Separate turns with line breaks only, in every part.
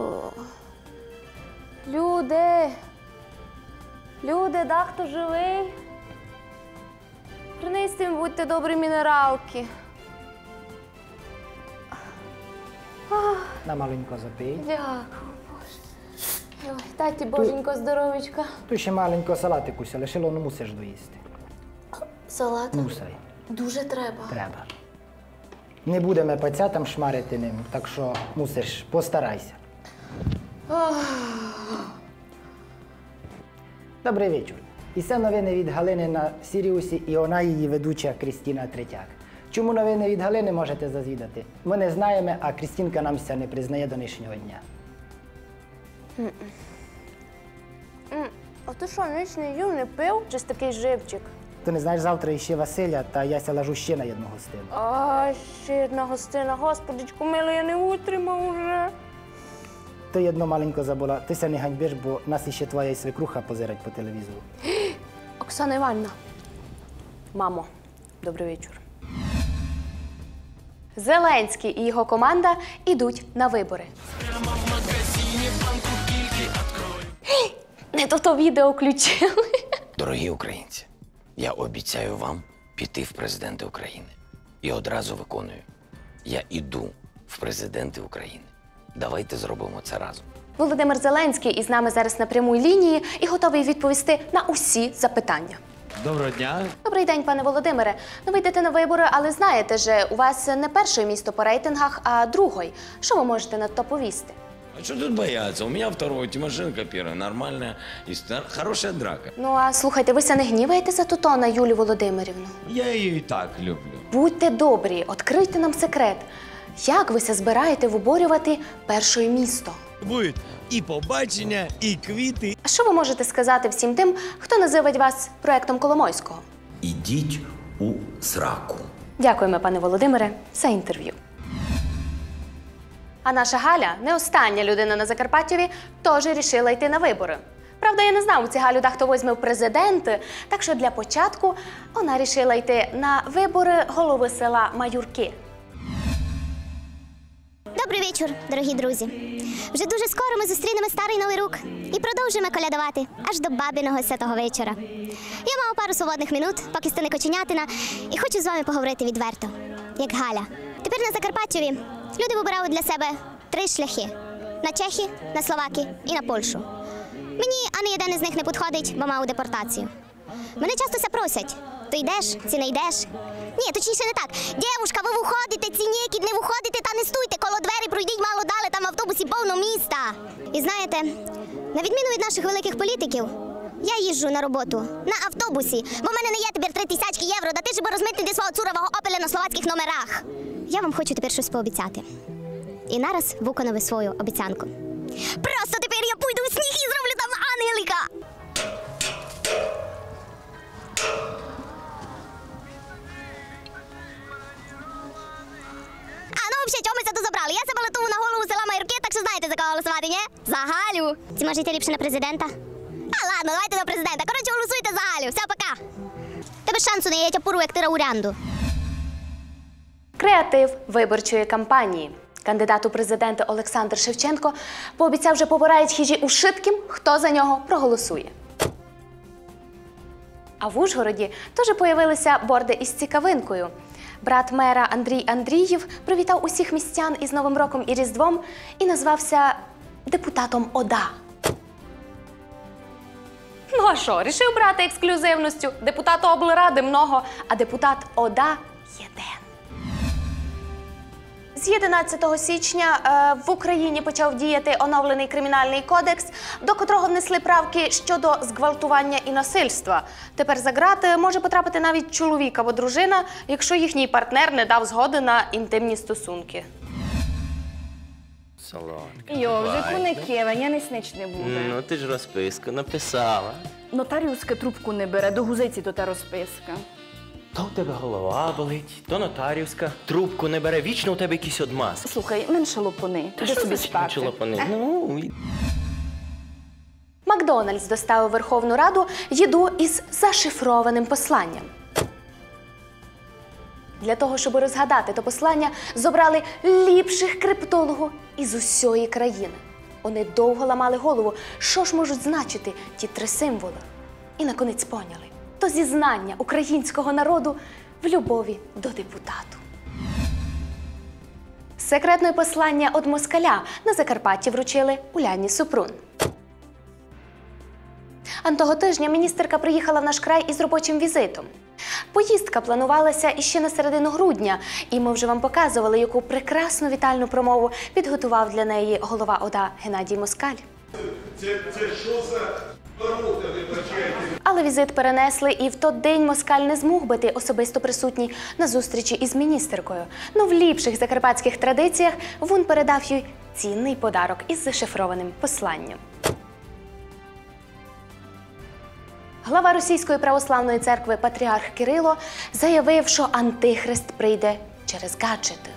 О. Люди. Люди, да, хто живий? Принести їм, будьте добрі мінералки.
На маленько запий.
Дякую, Боже. Ой, боженько, здоровечка.
Tu ще маленько салатику ся лишило, ну мусиш доїсти.
Салат
Мусай,
дуже треба.
треба. Не будемо пацятам шмарити ним, так що мусиш, постарайся. Добрий вечір. І це новини від Галини на Сіріусі і вона її ведуча Крістіна Третяк. Чому новини від Галини можете зазвідати? Ми не знаємо, а Крістінка нам ся не признає до нинішнього дня.
А ти що, ніч не їв, не пив? Чи такий живчик?
Ти не знаєш завтра іще Василя, та я ся лажу ще на одну гостину.
А, ще одна гостина, господичку, мило, я не утримав уже.
Ти одно маленько забула, ти ся не ганьбиш, бо нас іще твоя свекруха позирать по телевізору.
Оксана Івановна. Мамо, добрий вечір. Зеленський і його команда йдуть на вибори. Гей, Не то то відео включили.
Дорогі українці, я обіцяю вам піти в президенти України. І одразу виконую. Я іду в президенти України. Давайте зробимо це разом.
Володимир Зеленський із нами зараз на прямій лінії і готовий відповісти на усі запитання.
Доброго дня.
Добрий день, пане Володимире. Ну, ви йдете на вибори, але знаєте же, у вас не перше місто по рейтингах, а другий. Що ви можете на то повісти?
А що тут бояться? У мене второй, Тимошенко перший. Нормальна історія, хороша драка.
Ну а слухайте, ви не гніваєте за Тутона Юлію Володимирівну?
Я її і так люблю.
Будьте добрі, відкрийте нам секрет. Як ви ся збираєте виборювати перше місто?
Будуть і побачення, і квіти.
А що ви можете сказати всім тим, хто називає вас проектом Коломойського?
Ідіть у сраку.
Дякуємо, пане Володимире, за інтерв'ю. А наша Галя, не остання людина на Закарпаттєві, теж рішила йти на вибори. Правда, я не знав, у ці Галю хто візьме в президенти, так що для початку вона рішила йти на вибори голови села Маюрки.
Добрий вечір, дорогі друзі. Вже дуже скоро ми зустрінемо старий новий рук і продовжимо колядувати аж до бабиного святого вечора. Я маю пару свободних минут, поки стане коченятина, і хочу з вами поговорити відверто, як Галя. Тепер на Закарпаттєві люди вибирали для себе три шляхи: на Чехи, на Словаки і на Польщу. Мені ані один із них не підходить, бо мав депортацію. Мене часто ся просять: то йдеш, чи не йдеш? Ні, точніше не так. Дівушка, ви виходите, ці ніякі не виходите та не стуйте коло двері, пройдіть мало далі, там автобусі повно міста. І знаєте, на відміну від наших великих політиків, я їжджу на роботу на автобусі, бо в мене не є тепер три тисячки євро, да ти би розмитнити свого цурового опеля на словацьких номерах. Я вам хочу тепер щось пообіцяти. І нараз виконав свою обіцянку. Просто тепер забрали? Я лету на голову села Майорки, так що знаєте за кого голосувати, ні? За Галю. Ці може йти ліпше на президента? А ладно, давайте на президента. Коротше, голосуйте за Галю. Все, пока. Тебе шансу не є, я тя пуру, як тира урянду.
Креатив виборчої кампанії. Кандидат у президенти Олександр Шевченко пообіцяв, що побирають хижі у шитким, хто за нього проголосує. А в Ужгороді теж появилися борди із цікавинкою. Брат мера Андрій Андріїв привітав усіх містян із Новим роком і Різдвом і назвався депутатом ОДА. Ну а що, рішив брати ексклюзивністю? Депутату облради много, а депутат ОДА єден. З 11 січня е, в Україні почав діяти оновлений кримінальний кодекс, до котрого внесли правки щодо зґвалтування і насильства. Тепер за грати може потрапити навіть чоловік або дружина, якщо їхній партнер не дав згоди на інтимні стосунки.
Солонка.
Йо, вже я не снич не буде.
Ну, ти ж розписку написала.
Нотаріуска трубку не бере, до гузиці то та розписка.
То у тебе голова болить, то нотарівська. Трубку не бере, вічно у тебе якісь одмазки.
Слухай, менше лопони, іди собі спати.
чолопани? Ну, і-
Макдональдс доставив у Верховну Раду їду із зашифрованим посланням. Для того, щоб розгадати то послання, зобрали ліпших криптологів із усієї країни. Вони довго ламали голову, що ж можуть значити ті три символи. І наконець поняли то зізнання українського народу в любові до депутату. Секретне послання від москаля на Закарпатті вручили Уляні Супрун. А того тижня міністерка приїхала в наш край із робочим візитом. Поїздка планувалася іще на середину грудня, і ми вже вам показували, яку прекрасну вітальну промову підготував для неї голова ОДА Геннадій Москаль. Але візит перенесли, і в той день Москаль не змог бути особисто присутній на зустрічі із міністеркою. Ну в ліпших закарпатських традиціях він передав їй цінний подарок із зашифрованим посланням. Глава Російської православної церкви Патріарх Кирило заявив, що антихрист прийде через гаджети.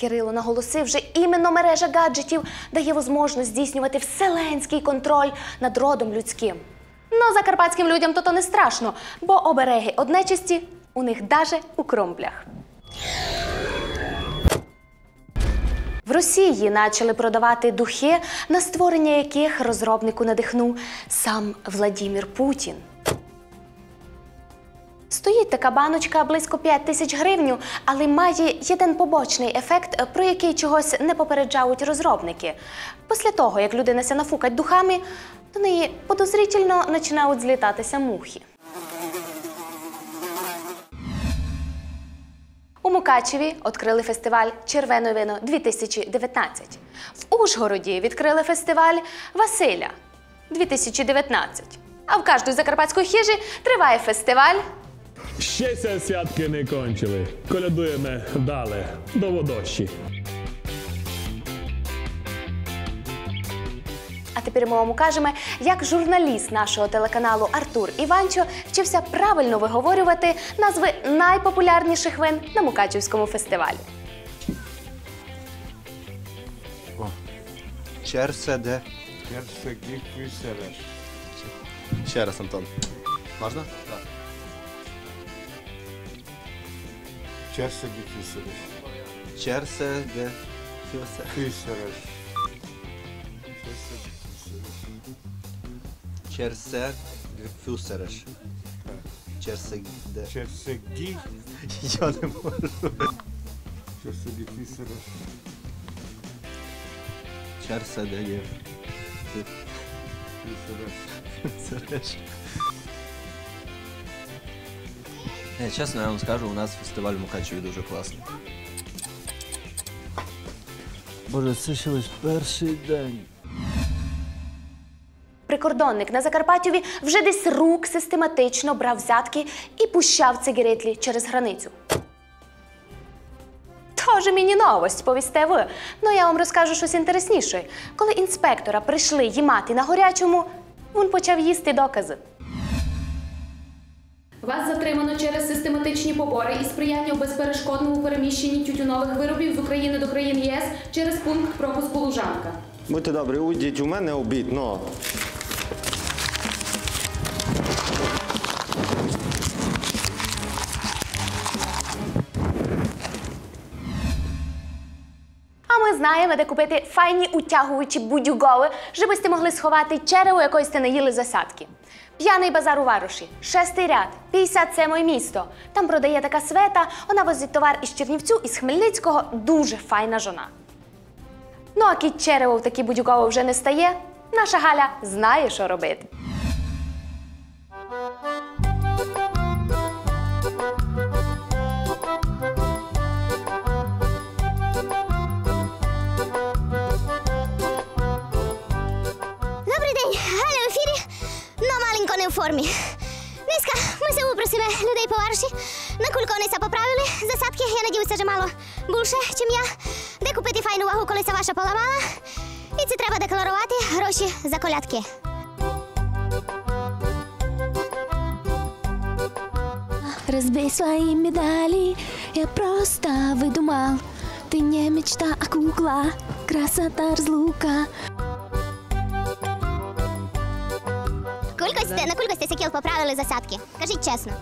Кирило наголосив, що іменно мережа гаджетів дає можливість здійснювати вселенський контроль над родом людським. Ну, закарпатським людям то то не страшно, бо обереги од нечисті у них даже у кромплях. В Росії почали продавати духи, на створення яких розробнику надихнув сам Владімір Путін. Стоїть така баночка близько 5 тисяч гривню, але має один побочний ефект, про який чогось не попереджають розробники. Після того, як людина ся нафукать духами, до неї подозрительно починають злітатися мухи. У Мукачеві відкрили фестиваль Червене вино 2019. В Ужгороді відкрили фестиваль Василя 2019. А в кожній закарпатській хижі триває фестиваль
Ще ся святки не кончили. Колядуємо далі до водощі.
А тепер ми вам кажемо, як журналіст нашого телеканалу Артур Іванчо вчився правильно виговорювати назви найпопулярніших вин на Мукачівському фестивалі.
Черседе. Ще раз, Антон. Можна? Так. Черседе. Фюсе. Черсе фюсереш. Черседе.
Черсеги.
Я не можу.
Черсеги фісереш.
Черседе є.
Фісереш.
Не, чесно, я вам скажу, у нас фестиваль в Мукачеві дуже класний.
Боже, це ще лише перший день.
Прикордонник на Закарпаттєві вже десь рук систематично брав взятки і пущав цигаретлі через границю. Тоже мені новость, повісте ви. Ну я вам розкажу щось інтересніше. Коли інспектора прийшли їмати на горячому, він почав їсти докази. Вас затримано через систематичні побори і сприяння у безперешкодному переміщенні тютюнових виробів з України до країн ЄС через пункт пропуску Лужанка.
Будьте добрі, уйдіть у мене обід.
А ми знаємо, де купити файні утягувачі будюгови, щоб сте могли сховати черево, якої сте не їли засадки. П'яний базар у Варуші, шестий ряд, 57 місто. Там продає така света, вона возить товар із Чернівцю, із Хмельницького, дуже файна жона. Ну а кіт черево в такі будюгови вже не стає, наша Галя знає, що робити.
Формі. Низька, ми се упросимо людей по варші. На кулько ся поправили. Засадки, я надіюся, що мало більше, чим я. Де купити файну вагу, коли ся ваша поламала. І це треба декларувати гроші за колядки.
Разбей свои медали, я просто выдумал Ты не мечта, а кукла, красота разлука
Сякіл поправили засадки. Кажіть чесно.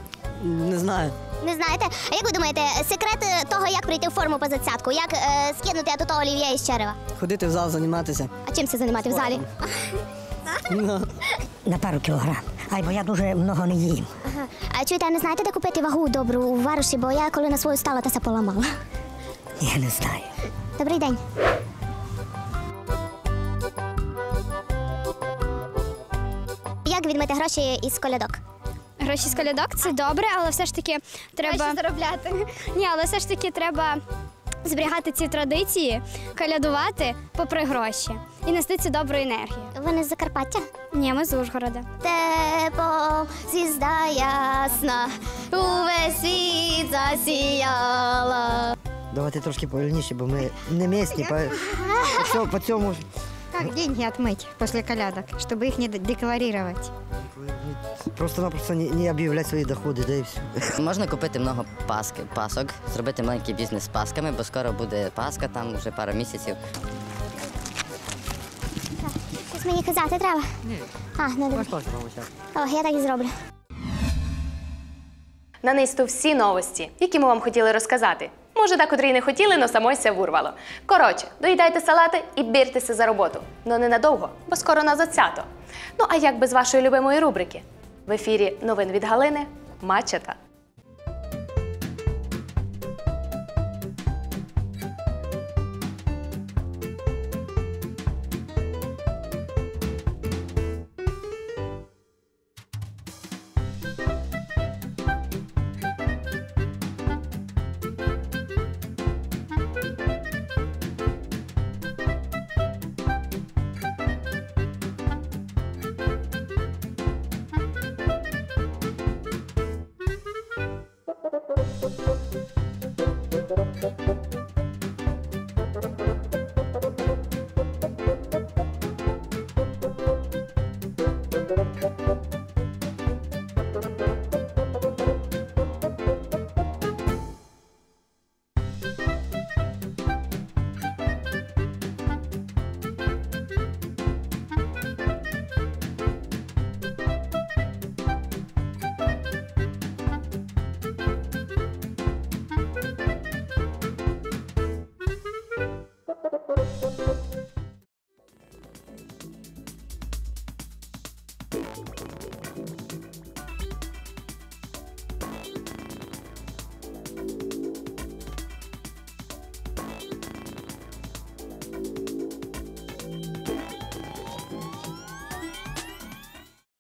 Не знаю.
Не знаєте? А як ви думаєте, секрет е, того, як прийти в форму по зацятку? Як е, скинути от того олів'я із черева?
Ходити в зал займатися.
А чим це займати в залі?
На пару кілограм. Ай, бо я дуже много не їм.
Ага. А чуєте, а не знаєте, де купити вагу добру у варуші, бо я коли на свою стала, та се поламала.
Я не знаю.
Добрий день. Відмити гроші із колядок?
Гроші з колядок це добре, але все ж таки треба
заробляти.
Ні, але все ж таки треба зберігати ці традиції, колядувати попри гроші і нести цю добру енергію.
Ви не з Закарпаття?
Ні, ми з Ужгорода.
Тепо звізда ясна, увесь світ засіяла.
Давайте трошки повільніше, бо ми не місні. По, по, цьому- по цьому
Как деньги отмыть после колядок, чтобы их не декларировать?
Просто-напросто не, не об'являти свої доходи, да і все.
Можна купити много паски, пасок, зробити маленький бізнес з пасками, бо скоро буде паска, там вже пару місяців.
Щось мені казати треба?
Ні.
А, ну добре. О, я так і зроблю.
На низту всі новості, які ми вам хотіли розказати. Може, декотрі котрі не хотіли, але самой се вурвало. Коротше, доїдайте салати і біртеся за роботу. Ну ненадовго, бо скоро на зацято. Ну а як без вашої любимої рубрики? В ефірі новин від Галини Мачета.